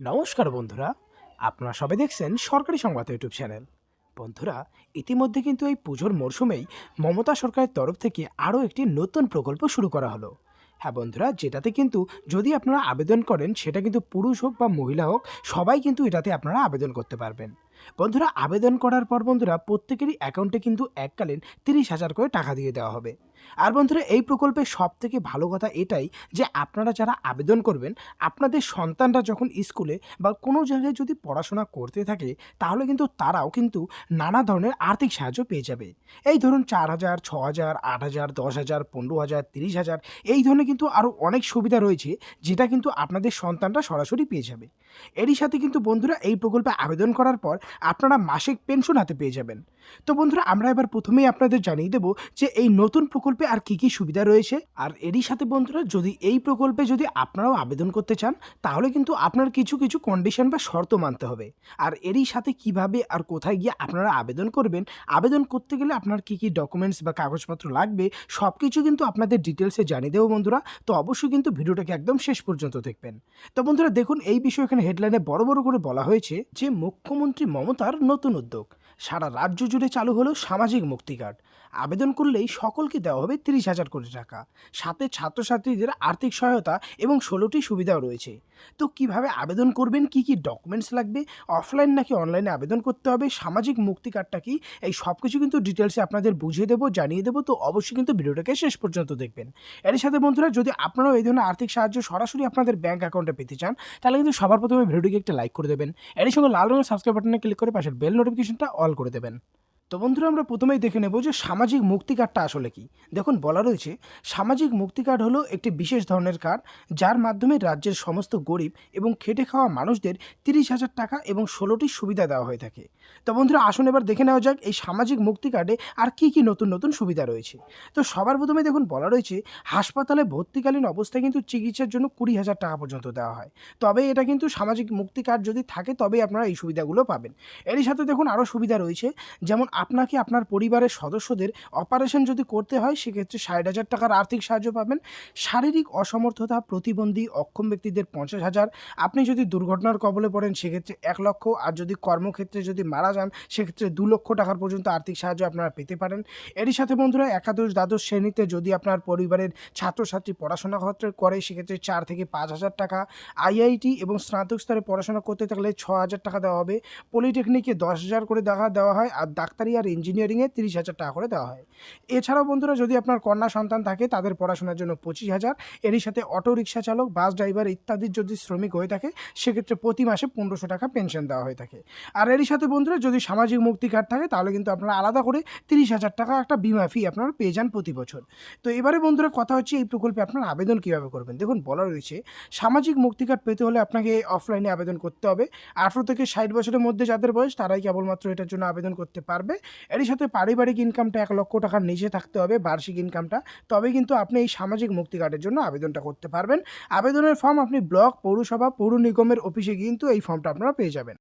নমস্কার বন্ধুরা, আপনারা সবাই দেখছেন সরকারি সংবাদ ইউটিউব চ্যানেল। বন্ধুরা, ইতিমধ্যে কিন্তু এই পুজোর মরশুমেই মমতা সরকারের তরফ থেকে আরও একটি নতুন প্রকল্প শুরু করা হলো। হ্যাঁ বন্ধুরা, যেটাতে কিন্তু যদি আপনারা আবেদন করেন, সেটা কিন্তু পুরুষ হোক বা মহিলা হোক, সবাই কিন্তু এটাতে আপনারা আবেদন করতে পারবেন। বন্ধুরা, আবেদন করার পর বন্ধুরা, প্রত্যেকেরই অ্যাকাউন্টে কিন্তু এককালীন তিরিশ হাজার করে টাকা দিয়ে দেওয়া হবে। আর বন্ধুরা, এই প্রকল্পের সব থেকে ভালো কথা এটাই যে আপনারা যারা আবেদন করবেন, আপনাদের সন্তানরা যখন স্কুলে বা কোনো জায়গায় যদি পড়াশোনা করতে থাকে, তাহলে কিন্তু তারাও কিন্তু নানা ধরনের আর্থিক সাহায্য পেয়ে যাবে। এই ধরুন চার হাজার, ছ হাজার, আট হাজার, দশ হাজার, পনেরো হাজার, তিরিশ হাজার, এই ধরনের কিন্তু আরও অনেক সুবিধা রয়েছে, যেটা কিন্তু আপনাদের সন্তানরা সরাসরি পেয়ে যাবে। এরই সাথে কিন্তু বন্ধুরা, এই প্রকল্পে আবেদন করার পর আপনারা মাসিক পেনশন হাতে পেয়ে যাবেন। তো বন্ধুরা, আমরা এবার প্রথমেই আপনাদের জানিয়ে দেবো যে এই নতুন প্রকল্পে আর কি কি সুবিধা রয়েছে? আর এরই সাথে বন্ধুরা, যদি এই প্রকল্পে যদি আপনারাও আবেদন করতে চান, তাহলে কিন্তু আপনার কিছু কিছু কন্ডিশন বা শর্ত মানতে হবে। আর এরই সাথে কীভাবে আর কোথায় গিয়ে আপনারা আবেদন করবেন, আবেদন করতে গেলে আপনার কি কি ডকুমেন্টস বা কাগজপত্র লাগবে সব কিছু কিন্তু আপনাদের ডিটেলসে জানিয়ে দেবো বন্ধুরা। তো অবশ্যই কিন্তু ভিডিওটাকে একদম শেষ পর্যন্ত দেখবেন। তো বন্ধুরা, দেখুন, এই বিষয়ে এখানে হেডলাইনে বড় বড় করে বলা হয়েছে যে, মুখ্যমন্ত্রী মমতার নতুন উদ্যোগ। সারা রাজ্য জুড়ে চালু হলো সামাজিক মুক্তি কার্ড আবেদন করলেই সকলকে দেওয়া হবে তিরিশ হাজার কোটি টাকা। সাথে ছাত্রছাত্রীদের আর্থিক সহায়তা এবং ষোলোটি সুবিধাও রয়েছে। তো কীভাবে আবেদন করবেন? কি কি ডকুমেন্টস লাগবে? অফলাইন নাকি অনলাইনে আবেদন করতে হবে? সামাজিক মুক্তি কার্ডটা কি? এই সব কিছু কিন্তু ডিটেলসে আপনাদের বুঝিয়ে দেবো, জানিয়ে দেবো। তো অবশ্যই কিন্তু ভিডিওটাকে শেষ পর্যন্ত দেখবেন। এর সাথে বন্ধুরা, যদি আপনারাও এই ধরনের আর্থিক সাহায্য সরাসরি আপনাদের ব্যাঙ্ক অ্যাকাউন্টে পেতে চান, তাহলে কিন্তু সবার প্রথমে ভিডিওটিকে একটা লাইক করে দেবেন। এর সঙ্গে লাল রঙের সাবস্ক্রাইব বাটনে ক্লিক করে পাশের বেল নোটিফিকেশনটা অল করে দেবেন। তো বন্ধুরা, আমরা প্রথমেই দেখে নেব যে সামাজিক মুক্তি কার্ডটা আসলে কি। দেখুন, বলা রয়েছে, সামাজিক মুক্তি কার্ড হলো একটি বিশেষ ধরনের কার্ড, যার মাধ্যমে রাজ্যের সমস্ত গরিব এবং খেটে খাওয়া মানুষদের তিরিশ হাজার টাকা এবং ষোলোটি সুবিধা দেওয়া হয়ে থাকে। তো বন্ধুরা, আসুন এবার দেখে নেওয়া যাক এই সামাজিক মুক্তি কার্ডে আর কি কি নতুন নতুন সুবিধা রয়েছে। তো সবার প্রথমে দেখুন, বলা রয়েছে, হাসপাতালে ভর্তিকালীন অবস্থায় কিন্তু চিকিৎসার জন্য কুড়ি হাজার টাকা পর্যন্ত দেওয়া হয়। তবে এটা কিন্তু সামাজিক মুক্তি কার্ড যদি থাকে, তবেই আপনারা এই সুবিধাগুলো পাবেন। এরই সাথে দেখুন, আরও সুবিধা রয়েছে, যেমন আপনাকে আপনার পরিবারের সদস্যদের অপারেশন যদি করতে হয়, সেক্ষেত্রে ষাট হাজার টাকার আর্থিক সাহায্য পাবেন। শারীরিক অসমর্থতা প্রতিবন্ধী অক্ষম ব্যক্তিদের পঞ্চাশ হাজার। আপনি যদি দুর্ঘটনার কবলে পড়েন, সেক্ষেত্রে এক লক্ষ। আর যদি কর্মক্ষেত্রে যদি মারা যান, সেক্ষেত্রে দু লক্ষ টাকার পর্যন্ত আর্থিক সাহায্য আপনারা পেতে পারেন। এরই সাথে বন্ধুরা, একাদশ দ্বাদশ শ্রেণীতে যদি আপনার পরিবারের ছাত্রছাত্রী পড়াশোনা করে, সেক্ষেত্রে চার থেকে পাঁচ হাজার টাকা। আইআইটি এবং স্নাতক স্তরে পড়াশোনা করতে থাকলে ছ হাজার টাকা দেওয়া হবে। পলিটেকনিকে দশ হাজার করে দেখা দেওয়া হয়। আর ডাক্তারি আর ইঞ্জিনিয়ারিংয়ে তিরিশ হাজার টাকা করে দেওয়া হয়। এছাড়াও বন্ধুরা, যদি আপনার কন্যা সন্তান থাকে, তাদের পড়াশোনার জন্য পঁচিশ হাজার। এরই সাথে অটো রিক্সা চালক, বাস ড্রাইভার ইত্যাদির যদি শ্রমিক হয়ে থাকে, সেক্ষেত্রে প্রতি মাসে পনেরোশো টাকা পেনশন দেওয়া হয়ে থাকে। আর এরই সাথে বন্ধুরা, যদি সামাজিক মুক্তি কার্ড থাকে, তাহলে কিন্তু আপনারা আলাদা করে তিরিশ হাজার টাকা একটা বিমা ফি আপনারা পেয়ে যান প্রতি বছর। তো এবারে বন্ধুরা, কথা হচ্ছে এই প্রকল্পে আপনার আবেদন কীভাবে করবেন? দেখুন, বলা রয়েছে, সামাজিক মুক্তি কার্ড পেতে হলে আপনাকে অফলাইনে আবেদন করতে হবে। আঠেরো থেকে ষাট বছরের মধ্যে যাদের বয়স, তারাই কেবলমাত্র এটার জন্য আবেদন করতে পারবে। এরই সাথে পারিবারিক ইনকামটা এক লক্ষ টাকার নিচে থাকতে হবে, বার্ষিক ইনকামটা তবে কিন্তু আপনি এই সামাজিক মুক্তি কার্ডের জন্য আবেদনটা করতে পারবেন। আবেদনের ফর্ম আপনি ব্লক, পৌরসভা, পৌর নিগমের অফিসে কিন্তু এই ফর্মটা আপনারা পেয়ে যাবেন।